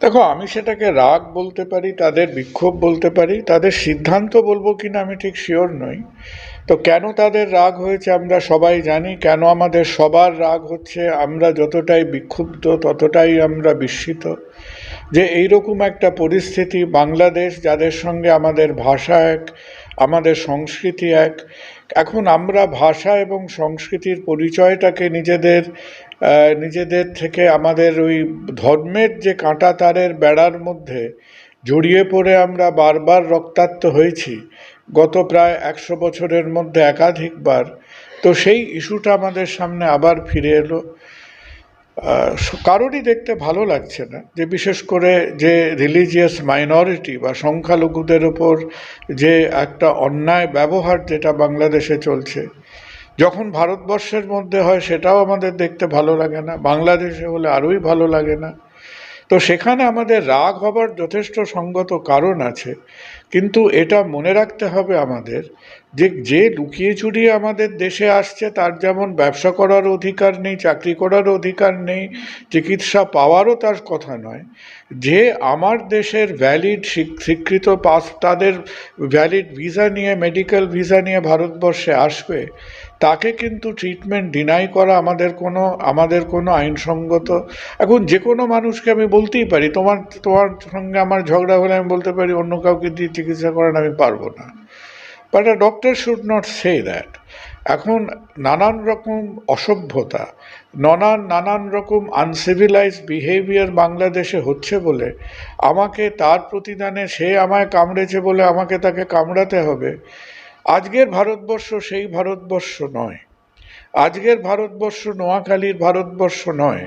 দেখো, আমি সেটাকে রাগ বলতে পারি, তাদের বিক্ষোভ বলতে পারি, তাদের সিদ্ধান্ত বলব কিনা আমি ঠিক শিওর নই। তো কেন তাদের রাগ হয়েছে আমরা সবাই জানি, কেন আমাদের সবার রাগ হচ্ছে, আমরা যতটাই বিক্ষুব্ধ ততটাই আমরা বিস্মিত। যে এইরকম একটা পরিস্থিতি, বাংলাদেশ যাদের সঙ্গে আমাদের ভাষা এক, আমাদের সংস্কৃতি এক, এখন আমরা ভাষা এবং সংস্কৃতির পরিচয়টাকে নিজেদের নিজেদের থেকে আমাদের ওই ধর্মের যে কাঁটা তারের বেড়ার মধ্যে জড়িয়ে পড়ে আমরা বারবার রক্তাক্ত হয়েছি। গত প্রায় একশো বছরের মধ্যে একাধিকবার। তো সেই ইস্যুটা আমাদের সামনে আবার ফিরে এলো। কারোরই দেখতে ভালো লাগছে না। যে বিশেষ করে যে রিলিজিয়াস মাইনরিটি বা সংখ্যালঘুদের ওপর যে একটা অন্যায় ব্যবহার যেটা বাংলাদেশে চলছে, যখন ভারতবর্ষের মধ্যে হয় সেটাও আমাদের দেখতে ভালো লাগে না, বাংলাদেশে হলে আরোই ভালো লাগে না। তো সেখানে আমাদের রাগ হবার যথেষ্ট সঙ্গত কারণ আছে, কিন্তু এটা মনে রাখতে হবে আমাদের যে যে লুকিয়ে চুরিয়ে আমাদের দেশে আসছে, তার যেমন ব্যবসা করার অধিকার নেই, চাকরি করার অধিকার নেই, চিকিৎসা পাওয়ারও তার কথা নয়। যে আমার দেশের ভ্যালিড স্বীকৃত পাস, তাদের ভ্যালিড ভিসা নিয়ে মেডিকেল ভিসা নিয়ে ভারতবর্ষে আসবে, তাকে কিন্তু ট্রিটমেন্ট ডিনাই করা আমাদের কোনো আমাদের কোনো আইনসঙ্গত, এখন যে কোনো মানুষকে আমি বলতেই পারি, তোমার তোমার সঙ্গে আমার ঝগড়া হলে আমি বলতে পারি, অন্য কাউকে দিয়ে চিকিৎসা করান আমি পারব না। But a doctor should not say that এখন নানান রকম অসভ্যতা, নানান নানান রকম আনসিভিলাইজ বিহেভিয়ার বাংলাদেশে হচ্ছে বলে আমাকে তার প্রতিদানে সে আমায় কামড়েছে বলে আমাকে তাকে কামড়াতে হবে। আজকের ভারতবর্ষ সেই ভারতবর্ষ নয়। আজকের ভারতবর্ষ নোয়াখালীর ভারতবর্ষ নয়।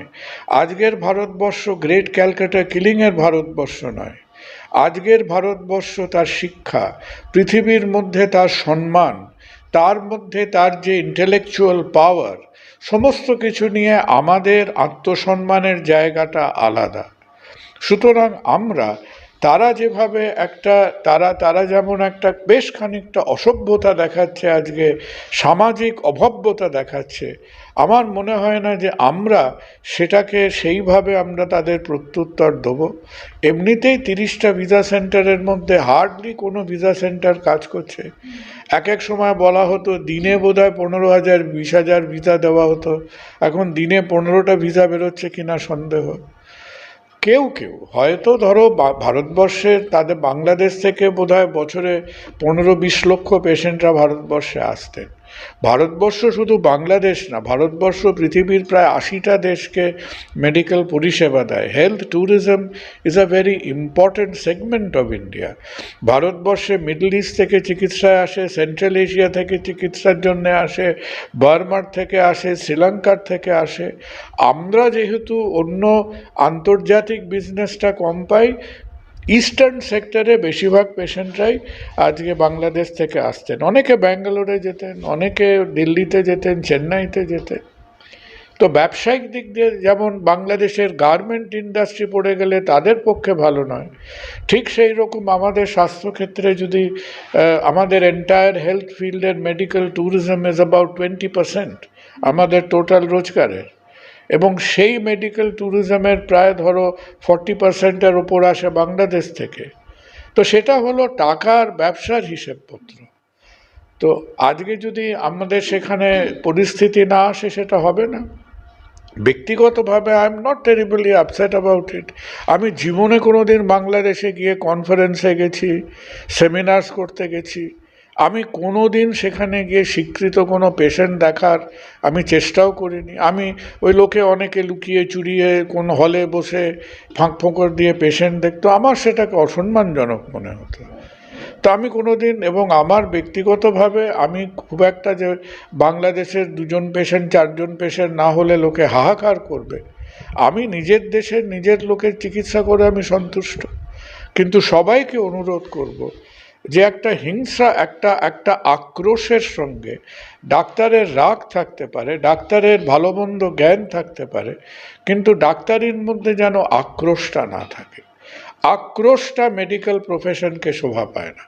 আজকের ভারতবর্ষ গ্রেট ক্যালকাটা কিলিংয়ের ভারতবর্ষ নয়। আজকের ভারতবর্ষ তার শিক্ষা, পৃথিবীর মধ্যে তার সম্মান, তার মধ্যে তার যে ইন্টেলেকচুয়াল পাওয়ার সমস্ত কিছু নিয়ে আমাদের আত্মসম্মানের জায়গাটা আলাদা। সুতরাং আমরা তারা যেভাবে একটা, তারা তারা যেমন একটা বেশ খানিকটা অসভ্যতা দেখাচ্ছে আজকে, সামাজিক অভব্যতা দেখাচ্ছে, আমার মনে হয় না যে আমরা সেটাকে সেইভাবে আমরা তাদের প্রত্যুত্তর দেবো। এমনিতেই তিরিশটা ভিসা সেন্টারের মধ্যে হার্ডলি কোনো ভিসা সেন্টার কাজ করছে। এক এক সময় বলা হতো, দিনে বোধহয় পনেরো হাজার, বিশ হাজার ভিসা দেওয়া হতো। এখন দিনে পনেরোটা ভিসা বেরোচ্ছে কিনা সন্দেহ। কেউ কেউ। হয়তো ধরো ভারতবর্ষে তাদের বাংলাদেশ থেকে বোধহয় বছরে পনেরো বিশ লক্ষ পেশেন্টরা ভারতবর্ষে আসতেন। ভারতবর্ষ শুধু বাংলাদেশ না, ভারতবর্ষ পৃথিবীর প্রায় আশিটা দেশকে মেডিকেল পরিষেবা দেয়। Health tourism is a very important segment of India ভারতবর্ষে মিডল ইস্ট থেকে চিকিৎসায় আসে সেন্ট্রাল এশিয়া থেকে চিকিৎসার জন্য আসে বার্মার থেকে আসে শ্রীলঙ্কার থেকে আসে। আমরা যেহেতু অন্য আন্তর্জাতিক বিজনেসটা কম পাই ইস্টার্ন সেক্টরে বেশিরভাগ পেশেন্টরাই আজকে বাংলাদেশ থেকে আসতেন অনেকে ব্যাঙ্গালোরে যেতেন, অনেকে দিল্লিতে যেতেন, চেন্নাইতে যেতেন। তো ব্যবসায়িক দিক দিয়ে যেমন বাংলাদেশের গার্মেন্ট ইন্ডাস্ট্রি পড়ে গেলে তাদের পক্ষে ভালো নয়, ঠিক সেই রকম আমাদের স্বাস্থ্যক্ষেত্রে যদি আমাদের এন্টায়ার হেলথ ফিল্ডের medical tourism is about twenty percent আমাদের টোটাল রোজগারের। এবং সেই মেডিকেল ট্যুরিজমের প্রায় ধরো ফর্টি পার্সেন্টের ওপর আসে বাংলাদেশ থেকে। তো সেটা হলো টাকার ব্যবসার হিসেবপত্র। তো আজকে যদি আমাদের সেখানে পরিস্থিতি না আসে, সেটা হবে না। ব্যক্তিগতভাবে I am not terribly upset about it আমি জীবনে কোনো দিন বাংলাদেশে গিয়ে কনফারেন্সে গেছি সেমিনার্স করতে গেছি। আমি কোনো দিন সেখানে গিয়ে স্বীকৃত কোনো পেশেন্ট দেখার আমি চেষ্টাও করিনি। আমি ওই লোকে অনেকে লুকিয়ে চুরিয়ে কোন হলে বসে ফাঁক ফোঁকর দিয়ে পেশেন্ট দেখতো, আমার সেটাকে অসম্মানজনক মনে হতো। তো আমি কোনো দিন এবং আমার ব্যক্তিগতভাবে আমি খুব একটা যে বাংলাদেশের দুজন পেশেন্ট চারজন পেশেন্ট না হলে লোকে হাহাকার করবে। আমি নিজের দেশের নিজের লোকের চিকিৎসা করে আমি সন্তুষ্ট। কিন্তু সবাইকে অনুরোধ করব যে একটা হিংসা, একটা একটা আক্রোশের সঙ্গে ডাক্তারের রাগ থাকতে পারে, ডাক্তারের ভালো মন্দ জ্ঞান থাকতে পারে, কিন্তু ডাক্তারির মধ্যে যেন আক্রোশটা না থাকে। আক্রোশটা মেডিকেল প্রফেশনকে শোভা পায় না।